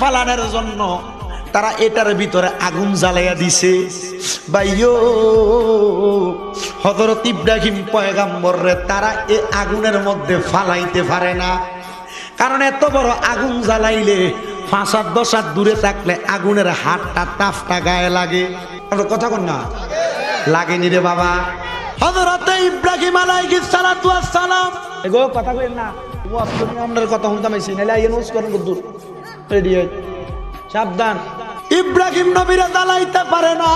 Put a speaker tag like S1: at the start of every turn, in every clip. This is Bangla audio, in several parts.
S1: ফালানোর জন্য তারা এটার ভিতরে আগুন জ্বালাইয়া দিছে। বাইও হজরত ইব্রাহিম পয়গাম্বর রে তারা এ আগুনের মধ্যে ফালাইতে পারে না। কারণ এত বড় আগুন জ্বালাইলে পাঁচ হাত দশ হাত দূরে থাকলে আগুনের হাতটা তাফটা গায়ে লাগে। আপনার কথা কন না? লাগেনি রে বাবা। হযরত ইব্রাহিম আলাইহিস সালাতু ওয়াস সালাম। এগো কথা কইেন না। তুমি কথা শুনতাম আইছি নাইলে আইন করেন। দূর সাবধান। ইব্রাহিম নবীরা জ্বালাইতে পারে না।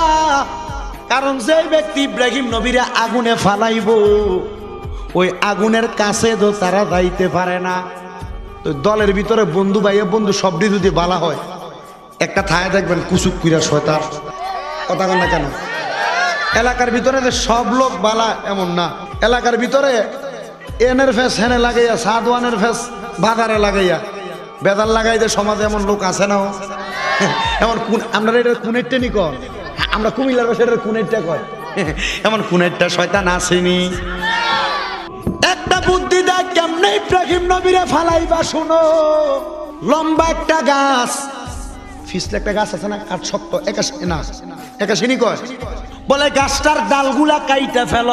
S1: কারণ যে ব্যক্তি ইব্রাহিম নবীরা আগুনে ফালাইব, ওই আগুনের কাছে তো তারা যাইতে পারে না। তো দলের ভিতরে বন্ধু ভাইয়া বন্ধু সবটি যদি বালা হয়, একটা থায় দেখবেন কুচুক কুইরা শয়তার কথা না কেন? এলাকার ভিতরে যে সব লোক বালা এমন না। এলাকার ভিতরে এনের ফেস হেনে লাগাইয়া, সাদওয়ানের ফেস বাজারে লাগাইয়া বেদার লাগাই যে সমাজে এমন লোক আছে না এমন কোন আমরা এটা কুনেরটা নি কন আমরা কুমিল্লার ভাষায় এটা কুনেরটা কয়? এমন কুনেরটা শয়তান আসেনি। একটা বুদ্ধি দেখ কেমনে ইব্রাহিম নবীরে ফালাইবা শুনো। লম্বা একটা গাছ। ফিসলে একটা গাছ আছে না? কাঠ শক্ত, একাশি না একাশিনি কয়? বলে গাছটার ডালগুলা কাইটা ফেল।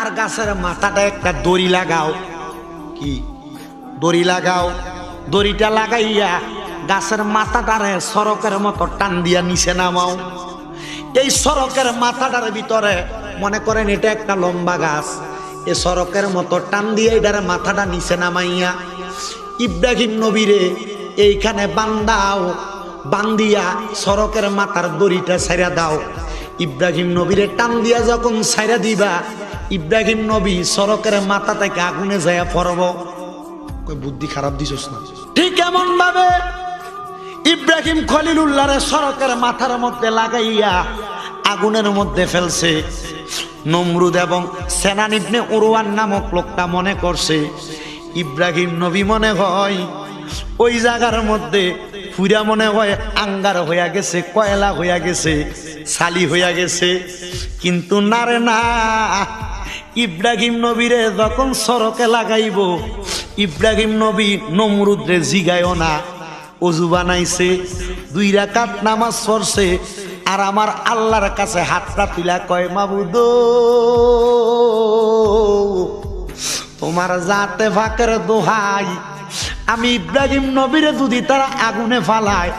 S1: আর গাছের মাথাটা একটা দড়ি লাগাও। কি? দড়ি লাগাও। দড়িটা লাগাইয়া গাছের মাথাটারে সড়কের মতো টান দিয়া নিচে নামাও। এই সড়কের মাথাটার ভিতরে মনে করেন এটা একটা লম্বা গাছ, এ সড়কের মতো টান দিয়ে এটার মাথাটা নিচে নামাইয়া ইব্রাহিম নবীরে এইখানে বান্দাও বান্দিয়া সড়কের মাথার দড়িটা ছাইরা দাও। ইব্রাহিম নবীরে টান দিয়া যখন ছাইরা দিবা, ইব্রাহিম নবী সড়কের মাথা থেকে আগুনে যায় পড়ব। বুদ্ধি খারাপ দিছস না? ঠিক এমন ভাবে ইব্রাহিম খলিলুল্লাহরে সড়কের মাথার মধ্যে লাগাইয়া আগুনের মধ্যে ফেলছে। নমরুদ এবং সেনানিবনে উরওয়ান নামক লোকটা মনে করছে, ইব্রাহিম নবী মনে হয় ওই জায়গার মধ্যে ফুরা মনে হয় আঙ্গার হইয়া গেছে, কয়লা হইয়া গেছে। সালি হইয়া গেছে। কিন্তু না রে না, ইব্রাহিম নবীরে যখন সড়কে লাগাইব, ইব্রাহিম নবী নমরুদ্রে জিগায়ও না। অজু বানাইছে, দুই রাকাত নামাজ পড়ছে, আর আমার আল্লাহর কাছে হাতটা তুলা কয়, মাবুদ, তোমার জাতে ফাঁকের দোহাই, আমি ইব্রাহিম নবীরে যদি তারা আগুনে ফালায়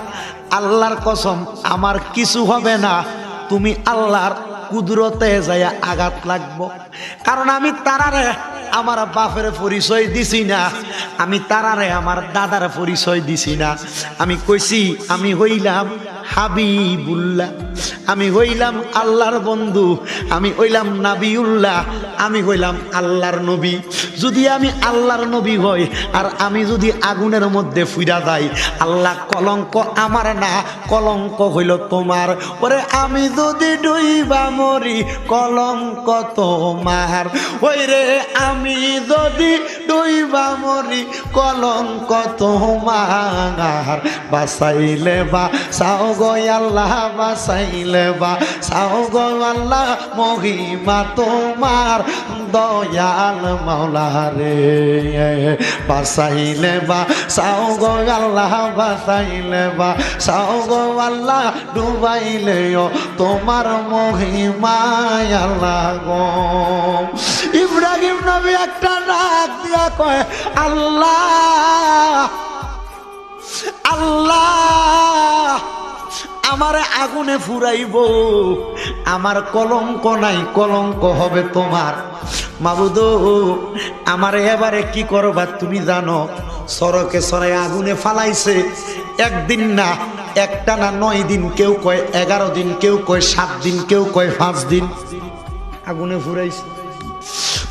S1: আল্লাহর কসম, আমার কিছু হবে না। তুমি আল্লাহর কুদরতে যাইয়া আঘাত লাগব। কারণ আমি তারারে আমার বাপের পরিচয় দিছি না। আমি তারারে আমার দাদার পরিচয় দিছি না। আমি কইছি, আমি হইলাম হাবিবুল্লাহ। আমি হইলাম আল্লাহর বন্ধু, আমি হইলাম নাবিউল্লাহ, আমি হইলাম আল্লাহর নবী। যদি আমি আল্লাহর নবী হই, আর আমি যদি আগুনের মধ্যে ফুইরা যাই, আল্লাহ কলঙ্ক আমার না, কলঙ্ক হইল তোমার। ওরে আমি যদি ডুইবা মরি, কলঙ্ক তোমার। ওই রে আমি যদি ডুইবা মরি, কলঙ্ক তোমার। বাসাইলে বা সাও গো আল্লাহ বাসাইলে বা সাও গো আল্লাহ, মহিমা তোমার। দয়াল মাওলা রে বাসাইলে বা সাও গো আল্লাহ বাসাইলে বা সাও গো আল্লাহ ডুবাইলে তোমার মহিমায় আল্লাহ গো। ইব্রাহিম নবী একটা ডাক দিয়া কয়, আল্লাহ আল্লাহ আমার আগুনে ফুরাইব। আমার কলঙ্ক নাই, কলঙ্ক হবে তোমার। মাবুদ, আমার এবারে কি করবা তুমি জানো? সরকে সরাই আগুনে ফালাইছে। একদিন না, একটা না নয় দিন, কেউ কয় এগারো দিন, কেউ কয় সাত দিন, কেউ কয় পাঁচ দিন। আগুনে ফুরাইছে।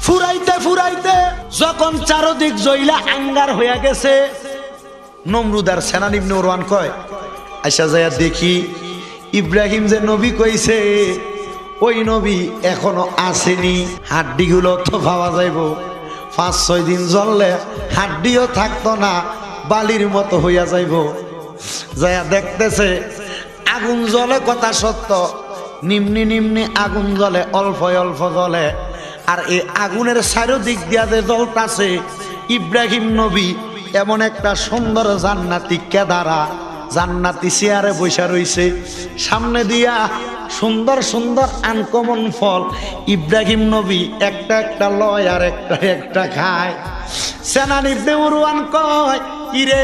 S1: ফুরাইতে ফুরাইতে যখন চারদিক জইলা আঙ্গার হইয়া গেছে, নমরুদার সেনানিবনে ওরওয়ান কয়, আইসা যাইয়া দেখি ইব্রাহিম যে নবী কইছে, ওই নবী এখনও আসেনি। হাড্ডিগুলো তো পাওয়া যাইব। পাঁচ, ছয় দিন জ্বললে হাড্ডিও থাকতো না, বালির মতো হইয়া যাইব। যাইয়া দেখতেছে, আগুন জ্বলে কথা সত্য, নিম্নি নিম্নি আগুন জ্বলে অল্প অল্প জ্বলে। আর এই আগুনের চারোদিক দিয়া যে জ্বলতাছে, ইব্রাহিম নবী এমন একটা সুন্দর জান্নাতি কেদারা। জান্নাতি চেয়ারে বৈশা রইছে। সামনে দিয়া সুন্দর সুন্দর আনকমন ফল। ইব্রাহিম নবী একটা একটা লয় আর একটা একটা খায়। সেনানি ইবনে উরওয়ান কয়, কিরে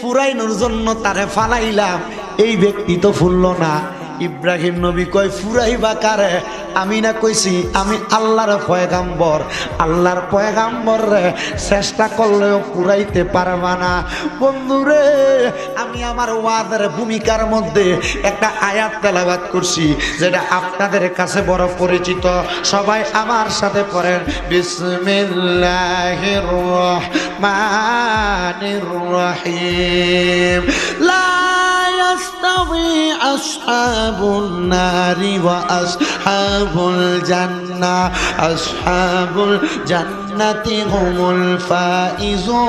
S1: পুরাইনোর জন্য তারে ফালাইলাম। এই ব্যক্তি তো ফুলল না। ইব্রাহিম নবী কয়, ফুরাইবা কারে? আমি না কইছি, আমি আল্লাহর পয়গাম্বর। আল্লাহর পয়গাম্বর রে, চেষ্টা করলেও পুরাইতে পারবা না। বন্ধুরে আমি আমার ওয়াদের ভূমিকার মধ্যে একটা আয়াত তেলাবাদ করছি, যেটা আপনাদের কাছে বড় পরিচিত। সবাই আমার সাথে পড়েন। বিসমিল্লাহির রহমানির রহিম। লা يستوي أصحاب النار وأصحاب الجنة أصحاب الجنة هم الفائزون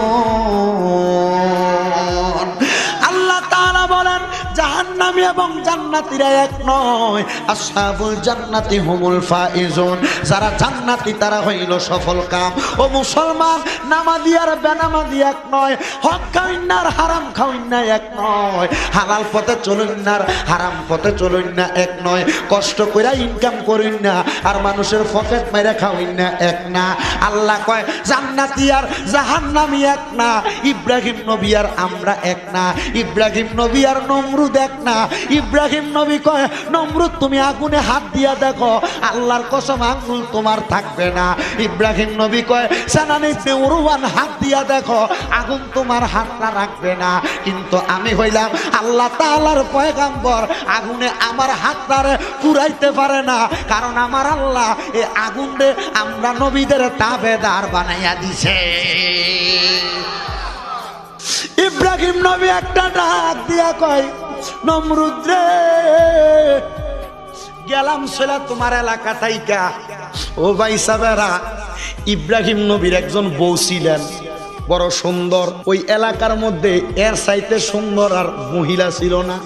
S1: জাহান্নামী এবং জান্নাতীরা এক নয়। আসহাবুল জান্নাতি হুমুল ফাইজুন। যারা জান্নাতি, তারা হইল সফল কাম। ও মুসলমান, নামাজি আর বেনামাজি এক নয়। হক খাইনার হারাম খাইনা এক নয়। হালাল পথে চলুন না, হারাম পথে চলুন না, এক নয়। কষ্ট কইরা ইনকাম করুন না, আর মানুষের পকেট মেরে খাওয়াইন না, এক না। আল্লাহ কয়, জান্নাতি আর জাহান্নামী এক না। ইব্রাহিম নবী আর আমরা এক না। ইব্রাহিম নবী আর নমরুদ এক না। ইব্রাহিম নবী কয়, নমরুদ, তুমি আগুনে হাত দিয়া দেখো, আল্লাহর কসম আঙ্গুল তোমার থাকবে না। ইব্রাহিম নবী কয়, সেনানি উরুয়ান হাত দিয়া দেখো, আগুন তোমার হাতটা রাখবে না। কিন্তু আমি হইলাম আল্লাহ তাআলার পয়গাম্বর, আগুনে আমার হাতটারে পুরাইতে পারে না। কারণ আমার আল্লাহ এ আগুন রে আমরা নবীদের তাবেদার বানাইয়া দিছে। ইব্রাহিম নবী একটা ডাক দিয়া কয় নমরুদ্রে, গেলাম ছেলে তোমার এলাকা থাইকা ও ভাই সাবেরা, ইব্রাহিম নবীর একজন বউ ছিলেন, বড় সুন্দর। ওই এলাকার মধ্যে এর সাইতে সুন্দর আর মহিলা ছিল না।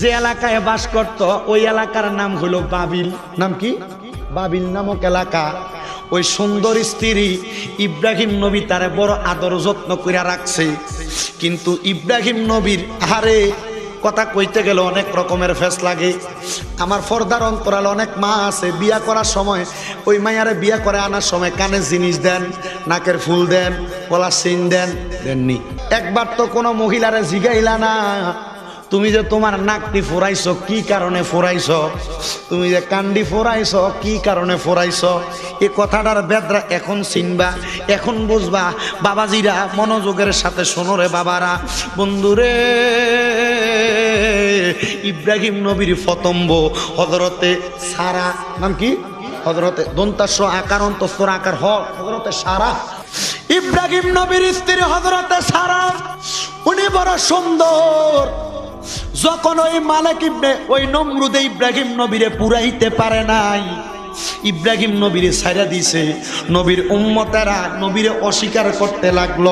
S1: যে এলাকায় বাস করত, ওই এলাকার নাম হলো বাবিল। নাম কি? বাবিল নামক এলাকা। ওই সুন্দর স্ত্রী ইব্রাহিম নবী তারে বড় আদর যত্ন করে রাখছে। কিন্তু ইব্রাহিম নবীর হারে কথা কইতে গেলে অনেক রকমের ফেস লাগে। আমার ফর্দার অন্তরাল অনেক মা আছে বিয়া করার সময় ওই মায়ারে বিয়া করে আনার সময় কানে জিনিস দেন নাকের ফুল দেন গলার সিন দেন। দেননি। একবার তো কোনো মহিলারে জিগাইলা না। তুমি যে তোমার নাকটি ফোরাইছ, কি কারণে ফোরাইছ? তুমি যে কান্ডি ফোরাইছ, কি কারণে ফোরাইছ? এ কথাটার বেদরা এখন চিনবা, এখন বুঝবা। বাবাজিরা মনোযোগের সাথে শোনো রে বাবারা। বন্ধুরে, ইব্রাহিম নবীর ফতম্ব হজরতে সারা, নাম কি? হজরতে দন্তাস্য আকার অন্তস্তর আকার হ হজরতে সারা। ইব্রাহিম নবীর স্ত্রী হজরতে সারা, উনি বড় সুন্দর। যখন ওই মালিক ইবনে, ওই নমরুদে ইব্রাহিম নবীরে পুরাইতে পারে নাই, ইব্রাহিম নবীরে ছাইরা দিছে। নবীর উম্মতেরা নবীরে অস্বীকার করতে লাগল।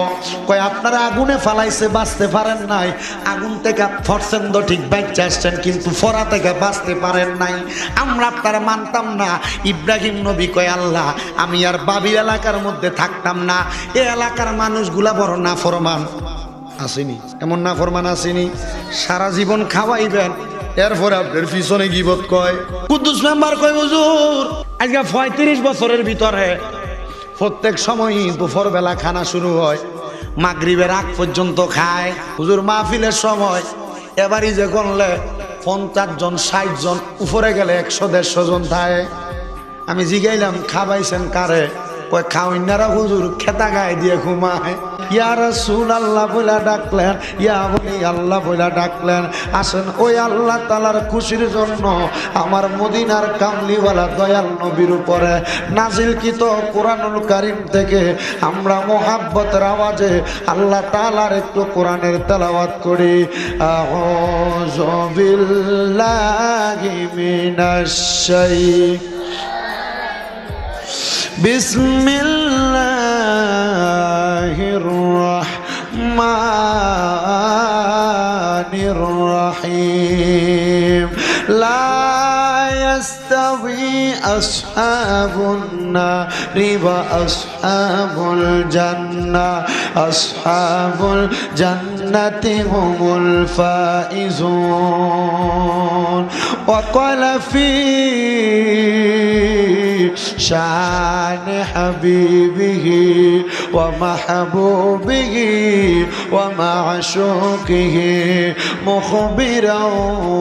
S1: কয়, আপনারা আগুনে ফালাইছে, বাঁচতে পারেন নাই। আগুন থেকে ফরছেন তো ঠিক বাচ্চা আসছেন, কিন্তু ফরা থেকে বাঁচতে পারেন নাই। আমরা আপনারা মানতাম না। ইব্রাহিম নবী কয়, আল্লাহ, আমি আর বাবির এলাকার মধ্যে থাকতাম না। এ এলাকার মানুষগুলা বড় না ফরমান আসেনি। এমন না ফরমান আসেনি। সারা জীবন খাওয়াইবেন। এরপরে আপনার পিছনে গিবত কয়, কুদ্দুস মেম্বার কয়, হুজুর, আজকে পঁয়ত্রিশ বছরের ভিতরে প্রত্যেক সময়ই দুপুর বেলা খানা শুরু হয়, মাগরিবের আগ পর্যন্ত খায়। হুজুর, মাহফিলের সময় এবারই যে গণলে পঞ্চাশ জন, ষাট জন, উপরে গেলে একশো, দেড়শো জন থাকে। আমি জিগাইলাম, খাবাইছেন কারে? কয় খাওয়াইনারা হুজুর, খেতা গায়ে দিয়ে ঘুমায়। ইয়া আল্লাহ ডাকলেন, ইয়া আল্লাহ ডাকলেন। ওই আল্লাহ তালার জন্য আমার মদিনার কামলিওয়ালা দয়াল কারিম থেকে আমরা আওয়াজে আল্লাহ তালার একটু কোরআনের তেলাওয়াত করি। বিল্লাহি শাইতানির الرحيم لا يستوي أصحاب النار وأصحاب الجنة أصحاب الجنة هم الفائزون وقال في شأن حبيبه ومحبوبه ومعشوقه مخبرا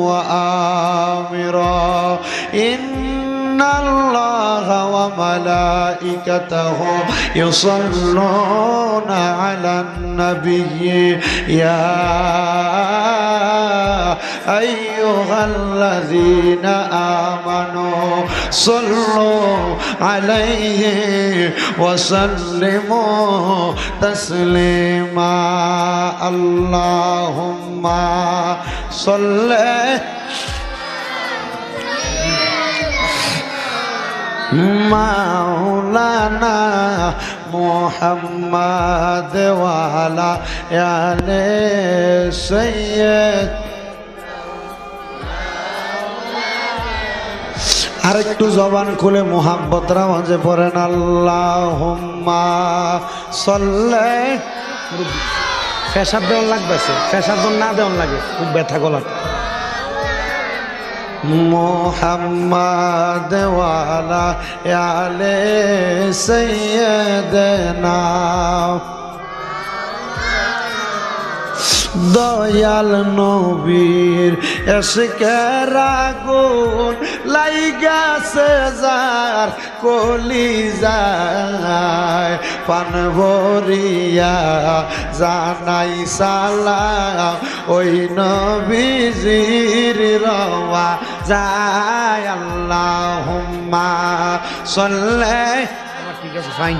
S1: وآمرا. إن الله وملائكته يصلون على النبي. يا أيها الذين آمنوا صلوا عليه وسلموا تسليما اللهم صل مولانا محمد وعلى آل আরেকটু জবান খুলে মোহাব্বত আওয়াজে পড়েন আল্লাহ সল্লে ফেসাব দেওয়ার লাগবে ফেসাব না দেওয়ার লাগে, খুব ব্যথা গলাটা মোহাম্মদ দে না দয়াল নবীর এসকে রাগুন লাইগাছে যার কলি যায়, পান ভরিয়া জানাই সালাম। ওই নবীজির রওয়া যায় আল্লাহ সল্লে। ঠিক আছে ফাইন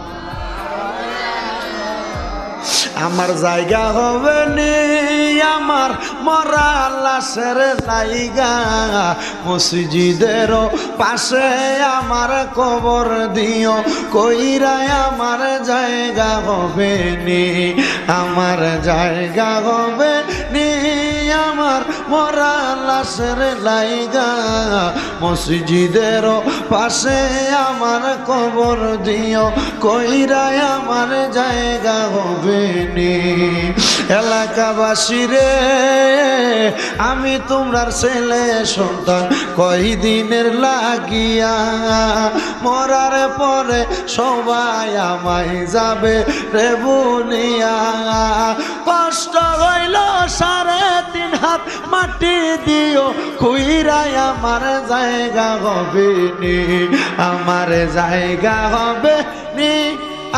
S1: আমার জায়গা হবে নি, আমার মরা লাশের জায়গা। মসজিদের পাশে আমার কবর দিও, কইরা আমার জায়গা হবে নি, আমার জায়গা হবে নি। আমার মরা লাশের লাইগা। মসজিদের পাশে আমার কবর দিও কইরাই আমার জায়গা হবে নি। এলাকাবাসী রে, আমি তোমরার ছেলে সন্তান কই দিনের লাগিয়া। মরার পরে সবাই আমায় যাবে রে বুনিয়া। কষ্ট হইল তিন হাত মাটি দিও খুইরাই আমার জায়গা হবে নি। আমার জায়গা হবে নি।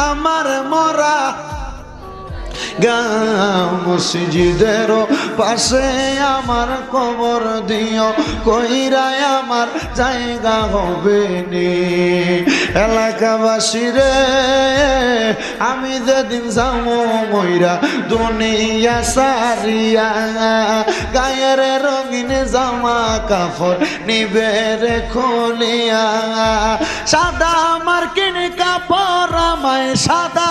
S1: আমার মরা গাও মসজিদের পাশে আমার কবর দিও কইরাই আমার জায়গা হবে নি। এলাকাবাসী রে, আমি যেদিন যাব ময়রা দুনিয়া সারিয়া, গায়ের রঙিন জামা কাপড় নিবে রে খুলিয়া। সাদা আমার কিনে কাপড় আমায় সাদা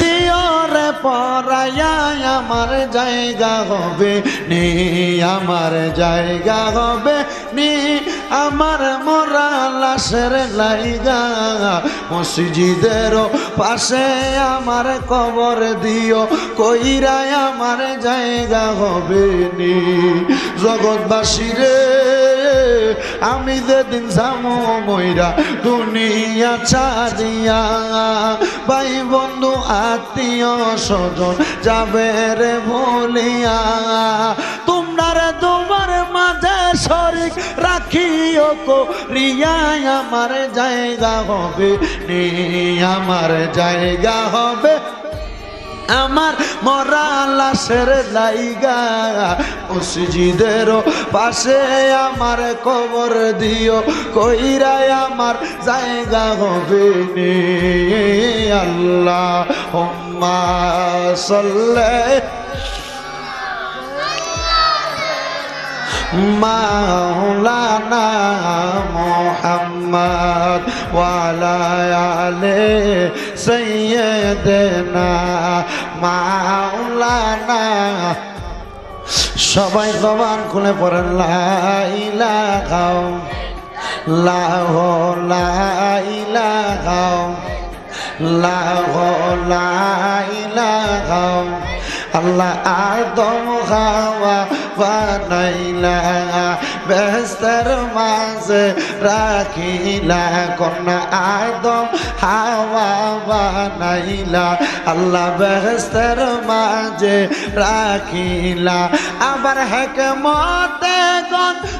S1: দিওরে পরায়া আমার জায়গা হবে, নি আমার জায়গা হবে, নি আমার মরা লাইগা। মসজিদের পাশে আমার কবর দিও, কইরাই আমার জায়গা হবে, নি জগৎবাসী রে। আমি যেদিন যাব ময়রা দুনিয়া ছাড়িয়া, ভাই বন্ধু, আত্মীয় স্বজন যাবে রে বলিয়া তোমরা তোমার মাঝে শরিক রাখিও রিয়া আমার জায়গা হবে নি আমার জায়গা হবে। আমার মরা লাশের লাইগা মসজিদের পাশে আমার কবর দিও, কইরাই আমার জায়গা হবে আল্লাহ হোম্মা সল্লে। মাওলানা মোহাম্মদ ওয়ালা আলে সৈয়দনা মাওলানা। সবাই জবান খুলে পড়েন লাইলা খাও লাহ লাইলা খাও লাহ লাইলা খাও আল্লাহ আদম খাওয়া বানাইলা বেস্তর মাঝে রাখিলা, কন্যা আদম হাওয়া বানাইলা, আল্লাহ বেস্তর মাঝে রাখিলা। আবার হেকমতে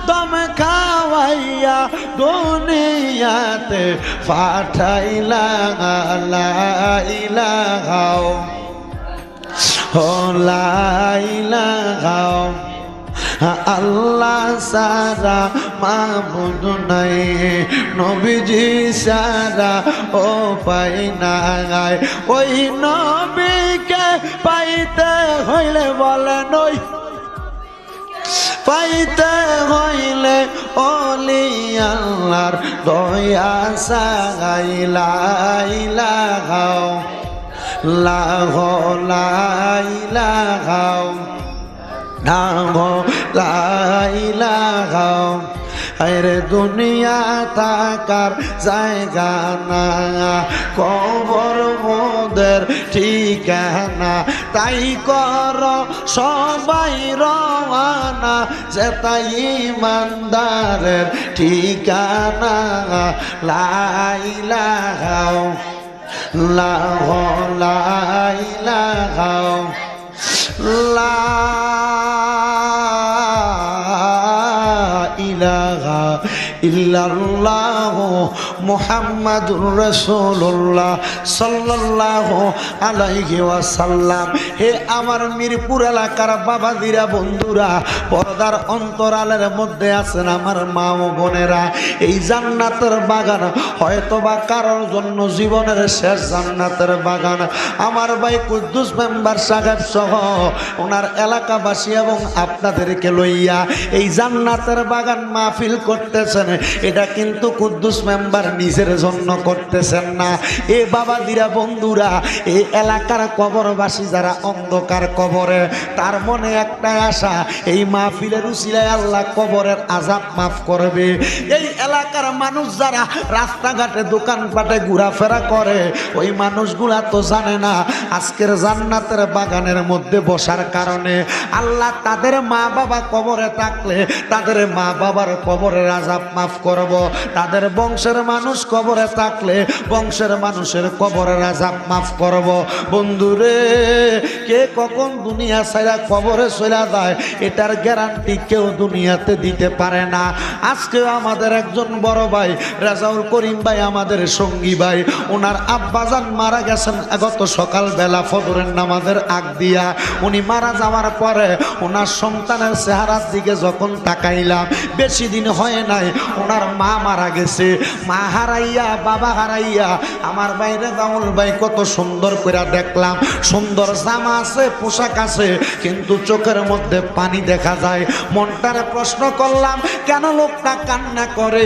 S1: গম খাওয়াইয়া দুনিয়াতে পাঠাইলা লাইলা খাও ও খাও আল্লাহ সারা মাবুদ নাই, নবীজি সারা ও পাই নাই। ওই নবীকে পাইতে হইলে বলেন ওই পাইতে হইলে অলি আল্লাহর দয়া সাগাইলা গাও লাহ লাইলা গাও নাম লাইলা গাও আরে দুনিয়া থাকার জায়গা না। কবর মোদের ঠিকানা। তাই কর সবাই রওয়ানা, যে তাই ইমানদারের ঠিকানা। লাইলা লাহ লাইলা গাও ইল্লাল্লাহ মুহাম্মাদুর রাসূলুল্লাহ সাল্লাল্লাহু আলাইহি ওয়াসাল্লাম। হে আমার মিরপুর এলাকার বাবাদিরা বন্ধুরা, পর্দার অন্তরালের মধ্যে আছেন আমার মা ও বোনেরা। এই জান্নাতের বাগান হয়তো বা কারোর জন্য জীবনের শেষ জান্নাতের বাগান। আমার ভাই কুদ্দুস মেম্বার সাহেব সহ ওনার এলাকাবাসী এবং আপনাদেরকে লইয়া এই জান্নাতের বাগান মাহফিল করতেছেন। এটা কিন্তু কুদ্দুস মেম্বার নিজের জন্য করতেছেন না। এ বাবা দিরা বন্ধুরা এই এলাকার কবরবাসী যারা অন্ধকার কবরে, তার মনে একটা আশা, এই মাহফিলের উচিলায় আল্লাহ কবরের আজাব মাফ করবে। এই এলাকার মানুষ যারা রাস্তাঘাটে দোকানপাটে ঘোরাফেরা করে, ওই মানুষগুলা তো জানে না আজকের জান্নাতের বাগানের মধ্যে বসার কারণে। আল্লাহ তাদের মা বাবা কবরে থাকলে তাদের মা বাবার কবরের আজাব মাফ করব। তাদের বংশের মানুষ কবরে থাকলে বংশের মানুষের কবরের আজাব মাফ করব। বন্ধুরে, কে কখন দুনিয়া ছাড়া কবরে চলে যায়, এটার গ্যারান্টি কেউ দুনিয়াতে দিতে পারে না। আজকেও আমাদের একজন বড় ভাই, রাজাউল করিম ভাই, আমাদের সঙ্গী ভাই। ওনার আব্বাজান মারা গেছেন গত সকালবেলা ফজরের নামাজের আগ দিয়া। উনি মারা যাওয়ার পরে ওনার সন্তানের চেহারার দিকে যখন তাকাইলাম, বেশি দিন হয় নাই, ওনার মা মারা গেছে। মা হারাইয়া, বাবা হারাইয়া, আমার বাইরে দামুল ভাই কত সুন্দর করে দেখলাম। সুন্দর জামা আছে, পোশাক আছে, কিন্তু চোখের মধ্যে পানি দেখা যায়। মনটারে প্রশ্ন করলাম, কেন লোকটা কান্না করে?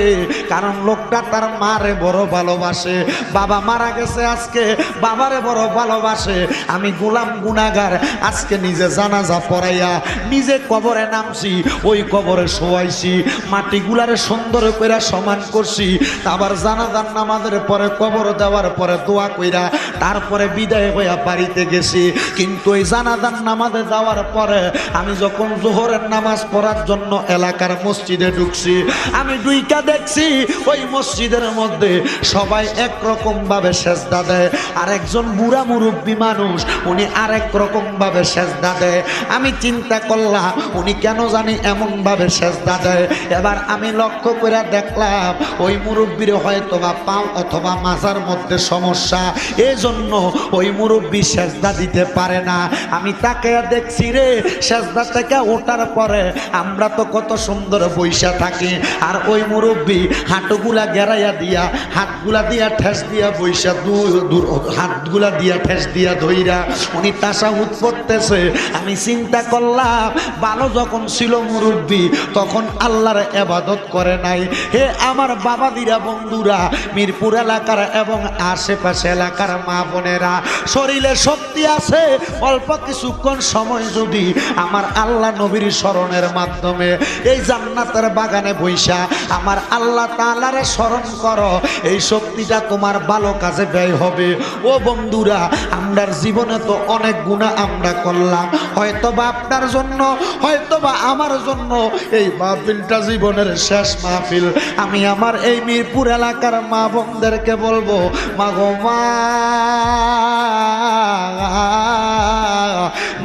S1: কারণ লোকটা তার মারে বড় ভালোবাসে। বাবা মারা গেছে আজকে, বাবারে বড় ভালোবাসে। আমি গোলাম গুনাগার আজকে নিজে জানাজা পড়াইয়া নিজে কবরে নামছি, ওই কবরে শোয়াইছি, মাটিগুলারে সুন্দর করে সমান করছি। আবার জানাজার নামাজের পরে, কবর দেওয়ার পরে দোয়া কইরা তারপরে বিদায় হইয়া বাড়িতে গেছি। কিন্তু ওই জানাজার নামাজে যাওয়ার পরে আমি যখন জোহরের নামাজ পড়ার জন্য এলাকার মসজিদে ঢুকছি, আমি দুইটা দেখছি, ওই মসজিদের মধ্যে সবাই একরকম ভাবে সেজদা দেয়। আর একজন বুড়া মুরব্বী মানুষ, উনি আরেক রকম ভাবে সেজদা দেয়। আমি চিন্তা করলাম, উনি কেন জানি এমন ভাবে সেজদা দেয়। এবার আমি লক্ষ্য করে দেখলাম, ওই মুরব্বীর হয়তো বা পাও অথবা মাজার মধ্যে সমস্যা। এই জন্য ওই মুরব্বী সেজদা দিতে পারে না। আমি তাকে দেখছি রে, সেজদা থেকে ওঠার পরে আমরা তো কত সুন্দর বৈশা থাকি। আর ওই মুরব্বী হাঁটুগুলা গেরাইয়া দিয়া, হাতগুলা দিয়া ঠেস দিয়া বৈশা দূর দূর, হাতগুলা দিয়া ঠেস দিয়া ধইরা উনি তাসা করতেছে। আমি চিন্তা করলাম, ভালো যখন ছিল মুরব্বী, তখন আল্লাহর এবাদত করে নাই। হে আমার বাবাদিরা বন্ধুরা, মিরপুর এলাকার এবং আশেপাশে এলাকার মা বোনেরা, শরীরে শক্তি আছে, অল্প কিছুক্ষণ সময় যদি আমার আল্লাহ নবীর স্মরণের মাধ্যমে এই জান্নাতের বাগানে বৈশা আমার আল্লাহ তালারে স্মরণ করো, এই শক্তিটা তোমার ভালো কাজে ব্যয় হবে। ও বন্ধুরা, আমরার জীবনে তো অনেক গুণা আমরা করলাম। হয়তো বা আপনার জন্য হয়তো বা আমার জন্য এই মাহফিলটা জীবনের শেষ মাহফিল। আমি আমার এই মিরপুর এলাকার মা বোনদেরকে বলব, মা গো মা,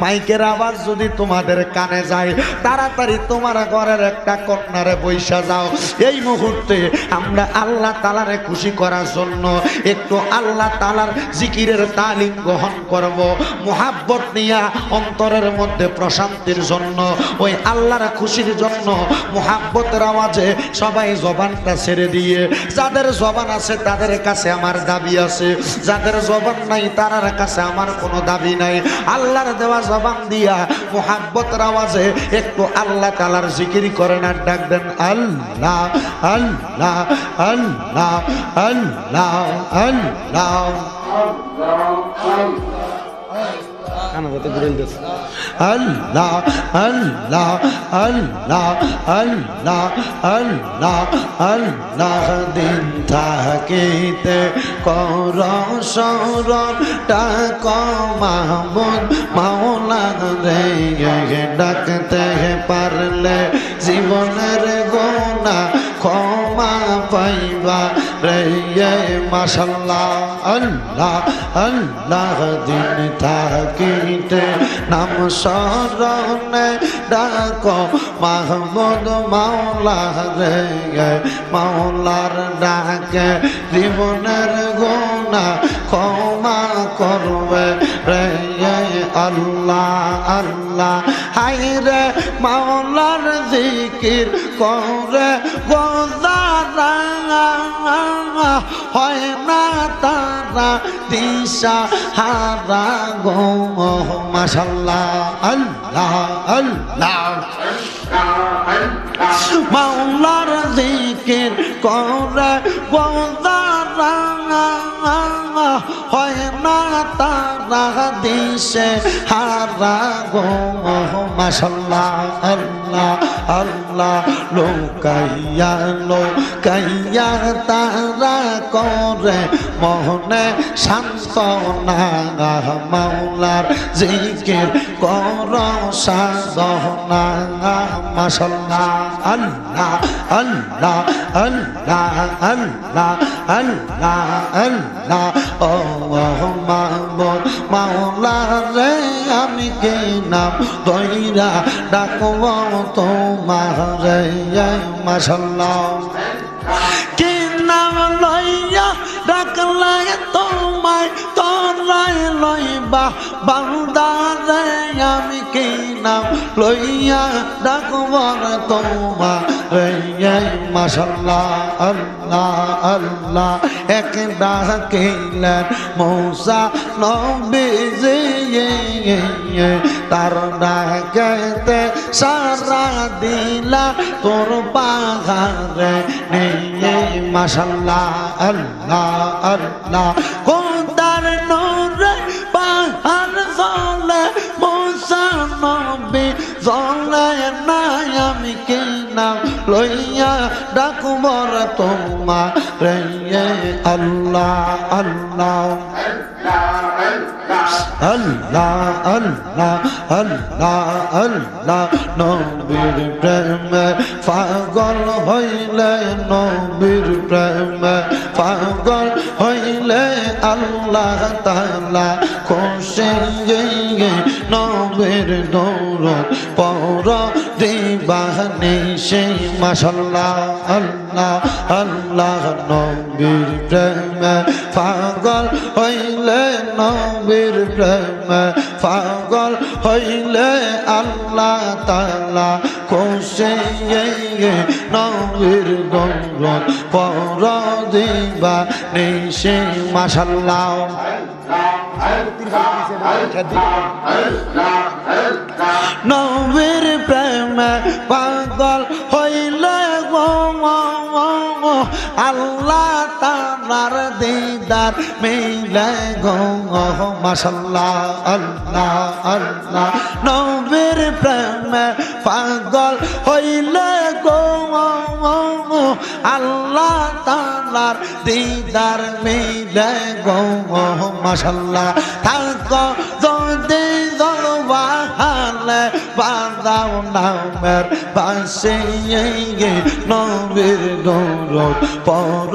S1: মাইকের আওয়াজ যদি তোমাদের কানে যায়, তাড়াতাড়ি তোমার ঘরের একটা কন্যারে বৈশা যাও এই মুহূর্তে আমরা আল্লাহ তালারে খুশি করার জন্য একটু আল্লাহ তালার জিকিরের তালিম গ্রহণ করব। মোহাব্বত নিয়া অন্তরের মধ্যে প্রশান্তির জন্য, ওই আল্লাহর খুশির জন্য মোহাব্বতের আওয়াজে সবাই জবানটা ছেড়ে দিয়ে, যাদের জবান আছে তাদের কাছে আমার দাবি আছে, যাদের জবান নাই তার কাছে আমার কোনো দাবি নাই। আল্লাহর দেওয়া জবান দিয়া মোহাব্বতের আওয়াজে একটু আল্লাহ তালার জিকির করেন আর ডাক দেন, আল্লাহ আল্লাহ আল্লাহ আল্লাহ আল্লাহ। আল্লাহ আল্লাহ আল্লাহ আল্লাহ আল্লাহ আল্লাহ দিন থাকিতে কর সরণ টাক মাহমুদ মাওলা রে ডাকতে পারলে জীবনের গোনা call. ক্ষমা পাইবা থাকিতে নাম স্মরণে ডাক, মাহমুদ মাওলা রে, মাওলার ডাকে জীবনের গোনা ক্ষমা করবে রে, আল্লাহ আল্লাহ। হাই রে মাওলার জিকির করে গোদারা হয় না তারা, দিশা হারা গো মাশাল্লাহ, আল্লাহ আল্লাহ। মাওলার জিকির করে গোদারা হয় না তারা দিশে হারা গো, মাশাল্লাহ, আল্লাহ আল্লাহ, লোকাইয়া লোকাইয়া তারা করে মোহনে শান্ত না মাওলার জিকির কর সাধনা মাশাল্লাহ, আল্লাহ আল্লাহ আল্লাহ আল্লাহ আল্লাহ আল্লাহ, ও মামুন মাওলা রে আমি কে নাম দইরা ডাকব তোমার রে মাশাল্লাহ। কি নাম লইয়া ডাকলে তোমায় তোরাই লইবা বান্দারে আমি কি নাম লইয়া ডাকবর তোমা রে? মাশাল্লাহ, আল্লাহ আল্লাহ। এক ডাকিলেন মৌসা নবীজি তার ডাকেতে সারা দিলা তোর পাহাড়ে। নিয়ে মাশাল্লাহ, আল্লাহ আল্লাহ। লইয়া ডাকুমর তোমার আল্লাহ আল্লাহ। আল্লাহ আল্লাহ আল্লাহ আল্লাহ, নবীর প্রেমে পাগল হইলে নবীর প্রেমে পাগল হইলে আল্লাহ তালা খুশি নবীর দৌড় পর দিবানি সেই মাসাল্লাহ আল্লাহ আল্লাহ, নবীর প্রেমে পাগল হইলে নবীর প্রেমে পাগল হইলে আল্লাহ তালা কোষে নবীর গৌরব পর দিবা সেই মাসাল্লাহ নবীর প্রেমে পাগল হইলে গো আল্লাহ তার দিদার মিলে গো মাসাল্লাহ আল্লাহ আল্লাহ। নবীর প্রেমে পাগল হইলে গো আল্লাহ তার দিদার মিলে গো মাসাল্লাহ থাক যদি দরবাহালে বাদাও নামের পাশে নবীর গৌরব পর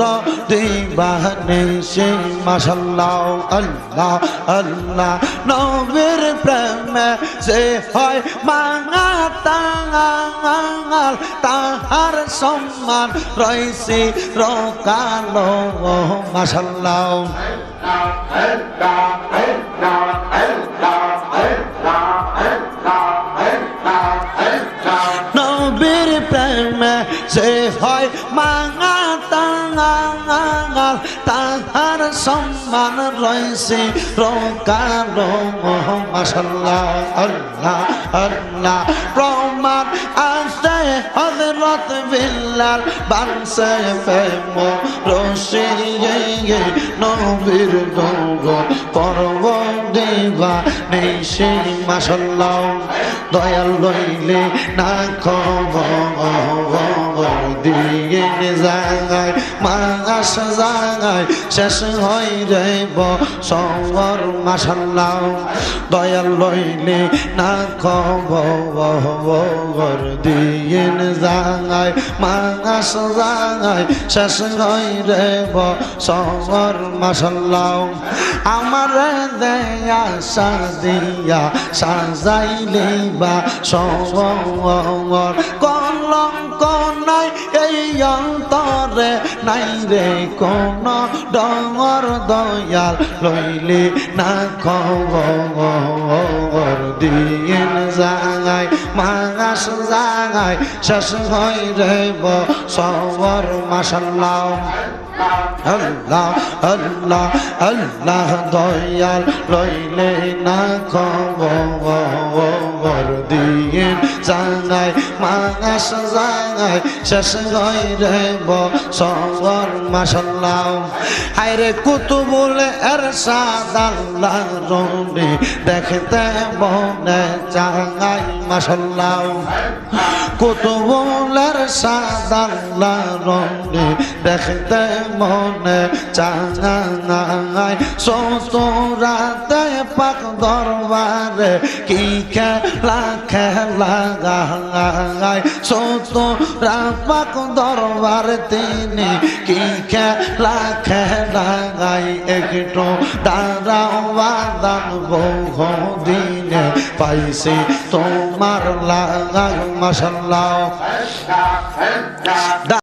S1: দিবানে সে মাসাল্লাহ আল্লাহ আল্লাহ নবীর প্রেমে সে হয় মাঙা তাঙাল তাহার সম্মান রয়েছে রকালো মাসাল্লাহ হয় মাঙা তাঙাল তাহার সম্মান রয়েছে রকালো মাসাল্লাহ আল্লাহ আল্লাহ প্রমাণ আছে হজরত বিল্লাল, বানসে প্রেম রসে নবীর দেবা নেই দয়াল লইলে না খবর দিয়ে জাগায় মাস জাগায় শেষ হই যাইব সবর মাসাল্লাহ দয়াল লইলে না খবর দিয়ে জাগায় মাস জাগায় শেষ হই যাইব সবর আমার দেয়া সাদিয়া সাজাইলে বা সবর কলঙ্ক নাই, এই অন্তরে নাই রে কোন ডর দয়াল। লইলে না খবর দিন জাগায় মাস জাগায় শেষ হই রে সবর মাসাল্লাহ আল্লাহ আল্লাহ আল্লাহ দয়াল লইলে না খবর দিয়ে জানাই মাস জানাই শেষ হই রে সবর মাসাল্লাহ হায়রে কুতুবুল এর সাদাল্লাহ রনি দেখতে মনে চাঙাই মাসাল্লাহ কুতুবুলের সাদাল্লাহ রনি দেখতে মনে চাঙাই সতুরাতে পাক দরবারে কি খেলা খেলা গাই সতুরা পাক দরবার তিনি কি খেলা খেলা গাই একটু দাঁড়াও বাদান বহু দিনে পাইছি তোমার লাগাই মশাল্লাহ